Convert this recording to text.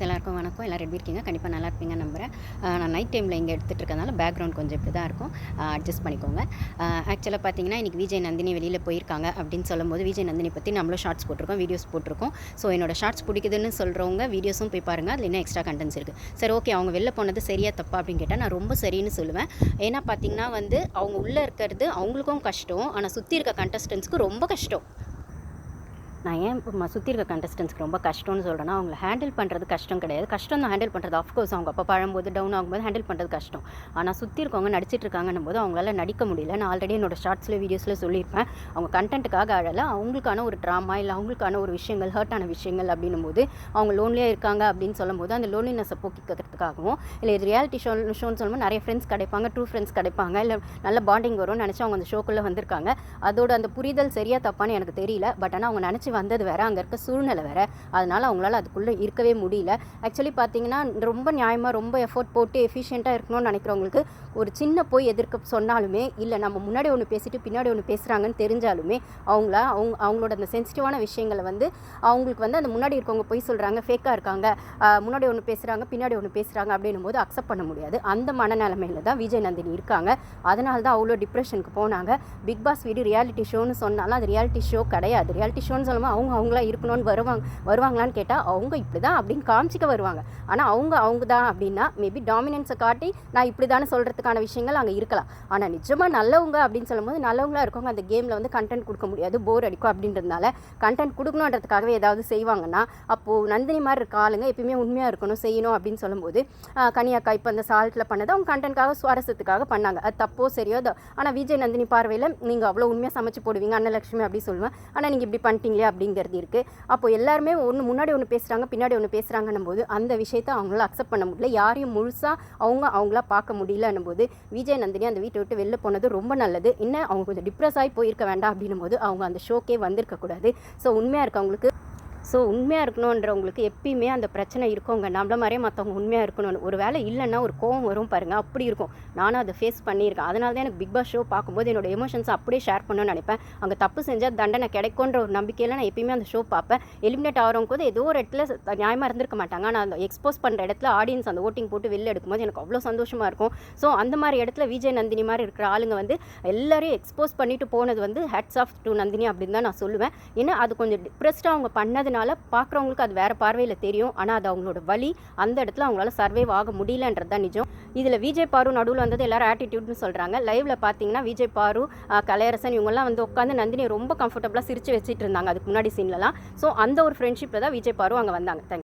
எல்லாருக்கும் வணக்கம். எல்லோரும் எப்படி இருக்கீங்க? கண்டிப்பாக நல்லா இருப்பீங்க நம்புகிறேன் நான் நைட் டைமில் இங்கே எடுத்துகிட்டு இருக்கனால பேக்ரவுண்ட் கொஞ்சம் இப்படி தான் இருக்கும் அட்ஜஸ்ட் பண்ணிக்கோங்க. ஆக்சுவலாக பார்த்தீங்கன்னா இன்றைக்கி விஜய் நந்தினி வெளியில் போயிருக்காங்க அப்படின்னு சொல்லும்போது விஜய் நந்தினி பற்றி நம்மளும் ஷார்ட்ஸ் போட்டிருக்கோம் வீடியோஸ் போட்டிருக்கோம். ஸோ என்னோட ஷார்ட்ஸ் பிடிக்குதுன்னு சொல்கிறவங்க வீடியோஸும் போய் பாருங்கள் அதில் இன்னும் எக்ஸ்ட்ரா கண்டென்ட்ஸ் இருக்குது சரி ஓகே அவங்க வெளில போனது சரியாக தப்பா அப்படின்னு கேட்டால் நான் ரொம்ப சரின்னு சொல்லுவேன். ஏன்னா பார்த்தீங்கன்னா வந்து அவங்க உள்ளே இருக்கிறது அவங்களுக்கும் கஷ்டம். ஆனால் சுற்றி இருக்க கண்டஸ்டன்ஸ்க்கு ரொம்ப கஷ்டம். நான் ஏன் இப்போ சுற்றி இருக்க கண்டஸ்டன்ஸ்க்கு ரொம்ப கஷ்டம்னு சொல்கிறேன்னா அவங்கள ஹேண்டில் பண்ணுறது கஷ்டம் கிடையாது. கஷ்டம் தான் ஹேண்டில் பண்ணுறது அஃப்கோர்ஸ் அவங்க அப்போ பழும்போது டவுன் ஆகும்போது ஹேண்டில் பண்ணுறது கஷ்டம். ஆனால் சுற்றி இருக்கவங்க நடிச்சிட்டு இருக்காங்கன்னும் போது அவங்களால நடிக்க முடியல. நான் ஆல்ரெடி என்னோட ஷார்ட்ஸில் வீடியோஸில் சொல்லியிருப்பேன். அவங்க கண்டென்ட்டுக்காக அழலை. அவங்களுக்கான ஒரு ட்ராமா இல்லை அவங்களுக்கான ஒரு விஷயங்கள் ஹர்ட்டான விஷயங்கள் அப்படின்னும் போது அவங்க லோன்லியாக இருக்காங்க அப்படின்னு சொல்லும்போது அந்த லோன்லினஸை போக்கிக்கிறதுக்காகவும் இல்லை இது ரியாலிட்டி ஷோ ஷோன்னு சொல்லும்போது நிறைய ஃப்ரெண்ட்ஸ் கிடைப்பாங்க ட்ரூ ஃப்ரெண்ட்ஸ் கிடைப்பாங்க இல்லை நல்ல பாண்டிங் வரும்னு நினச்சி அவங்க அந்த ஷோக்குள்ளே வந்திருக்காங்க. அதோட அந்த புரிதல் சரியாக தப்பான்னு எனக்கு தெரியல. பட் ஆனால் அவங்க நினச்சி வந்தது வேற அங்கே இருக்க சூழ்நிலை வேற. அதனால் அவங்களால அதுக்குள்ளே இருக்கவே முடியல. ஆக்சுவலி பார்த்தீங்கன்னா ரொம்ப நியாயமாக ரொம்ப எஃபோர்ட் போட்டு எஃபிஷியண்ட்டாக இருக்கணும்னு நினைக்கிறவங்களுக்கு ஒரு சின்ன போய் எதிர்க்க சொன்னாலுமே இல்லை நம்ம முன்னாடி ஒன்று பேசிட்டு பின்னாடி ஒன்று பேசுகிறாங்கன்னு தெரிஞ்சாலுமே அவங்கள அவங்க அவங்களோட அந்த சென்சிட்டிவான விஷயங்களை வந்து அவங்களுக்கு வந்து அந்த முன்னாடி இருக்கவங்க போய் சொல்கிறாங்க ஃபேக்காக இருக்காங்க முன்னாடி ஒன்று பேசுகிறாங்க பின்னாடி ஒன்று பேசுகிறாங்க அப்படின்னும் போது அக்செப்ட் பண்ண முடியாது. அந்த மனநிலைமையில தான் விஜய் நந்தினி இருக்காங்க. அதனால தான் அவ்வளோ டிப்ரெஷனுக்கு போனாங்க. பிக் பாஸ் வீடு ரியாலிட்டி ஷோன்னு சொன்னாலும் அது ரியாலிட்டி ஷோ கிடையாது. ரியாலிட்டி ஷோன்னு சொல்லும்போது அவங்க அவங்களா இருக்கணும்னு வருவாங்க வருவாங்களான்னு கேட்டால் அவங்க இப்படி தான் அப்படின்னு காமிச்சிக்க வருவாங்க. ஆனால் அவங்க அவங்க தான் அப்படின்னா மேபி டாமினன்ஸை காட்டி நான் இப்படி தானே சொல்கிறதுக்கான விஷயங்கள் அங்கே இருக்கலாம். ஆனால் நிஜமாக நல்லவங்க அப்படின்னு சொல்லும்போது நல்லவங்களா இருக்கவங்க அந்த கேமில் வந்து கண்டென்ட் கொடுக்க முடியாது போர் அடிக்கும் அப்படின்றதுனால கண்டென்ட் கொடுக்கணுன்றதுக்காகவே ஏதாவது செய்வாங்கன்னா அப்போது நந்தினி மாதிரி இருக்க ஆளுங்க எப்பயுமே உண்மையாக இருக்கணும் செய்யணும் அப்படின்னு சொல்லும்போது கனியாக்கா இப்போ அந்த சால்ட்டில் பண்ணது அவங்க கண்டென்ட்காக சுவாரஸ்யத்துக்காக பண்ணாங்க. அது தப்போ சரியோ ஆனால் விஜய் நந்தினி பார்வையில் நீங்கள் அவ்வளோ உண்மையாக சமைச்சு போடுவீங்க அன்னலட்சுமி அப்படி சொல்லுவேன். ஆனால் நீங்கள் இப்படி பண்ணிட்டீங்களே அப்படிங்கிறது இருக்குது அப்போ எல்லாருமே ஒன்று முன்னாடி ஒன்று பேசுகிறாங்க பின்னாடி ஒன்று பேசுகிறாங்கன்னும் போது அந்த விஷயத்தை அவங்களால அக்செப்ட் பண்ண முடியல. யாரையும் முழுசாக அவங்க அவங்களா பார்க்க முடியலன்னும் போது விஜய் நந்தினி அந்த வீட்டை விட்டு வெளில போனது ரொம்ப நல்லது. இன்னும் அவங்க கொஞ்சம் டிப்ரெஸ் ஆகி போயிருக்க வேண்டாம் அப்படின்னும் போது அவங்க அந்த ஷோக்கே வந்திருக்கக்கூடாது. ஸோ உண்மையாக இருக்கவங்களுக்கு ஸோ உண்மையாக இருக்கணுன்றவங்களுக்கு எப்பயுமே அந்த பிரச்சனை இருக்கவங்க நம்மள மாதிரியே மற்றவங்க உண்மையாக இருக்கணும்னு. ஒரு வேலை இல்லைன்னா ஒரு கோவம் வரும் பாருங்கள் அப்படி இருக்கும். நானும் அதை ஃபேஸ் பண்ணியிருக்கேன். அதனால தான் எனக்கு பிக் பாஸ் ஷோ பார்க்கும்போது என்னோட எமோஷன்ஸ் அப்படியே ஷேர் பண்ணணும்னு நினைப்பேன். அங்கே தப்பு செஞ்சால் தண்டனை கிடைக்குன்ற ஒரு நம்பிக்கையில் நான் எப்பயுமே அந்த ஷோ பார்ப்பேன். எலிமினேட் ஆகிறவங்க கூட ஏதோ ஒரு இடத்துல நியாயமாக இருந்திருக்க மாட்டாங்க. ஆனால் அந்த எக்ஸ்போஸ் பண்ணுற இடத்துல ஆடியன்ஸ் அந்த ஓட்டிங் போட்டு வெளில எடுக்கும்போது எனக்கு அவ்வளோ சந்தோஷமாக இருக்கும். ஸோ அந்த மாதிரி இடத்துல விஜய் நந்தினி மாதிரி இருக்கிற ஆளுங்க வந்து எல்லாரையும் எக்ஸ்போஸ் பண்ணிட்டு போனது வந்து ஹெட்ஸ் ஆஃப் டு நந்தினி அப்படின்னு தான் நான் சொல்லுவேன். ஏன்னா அது கொஞ்சம் டிப்ரெஸ்டாக அவங்க பண்ணதுனால பார்க்குறவங்களுக்கு அது வேறு பார்வையில் தெரியும். ஆனால் அது அவங்களோட வழி. அந்த இடத்துல அவங்களால சர்வைவ் ஆக முடியலன்றது தான் நிஜம். இதில் விஜய் பாரு நடுவில் வந்தது எல்லாரும் ஆட்டிடியூட்னு சொல்கிறாங்க லைவில் பார்த்தீங்கன்னா விஜய் பாரு கலையரசன் இவங்கெல்லாம் வந்து உட்காந்து நந்தினி ரொம்ப கம்ஃபர்டபுளாக சிரித்து வச்சுட்டு இருந்தாங்க. அதுக்கு முன்னாடி சீன்லலாம் ஸோ அந்த ஒரு ஃப்ரெண்ட்ஷிப்பில் தான் விஜய் பாரு அங்கே வந்தாங்க. தேங்க்யூ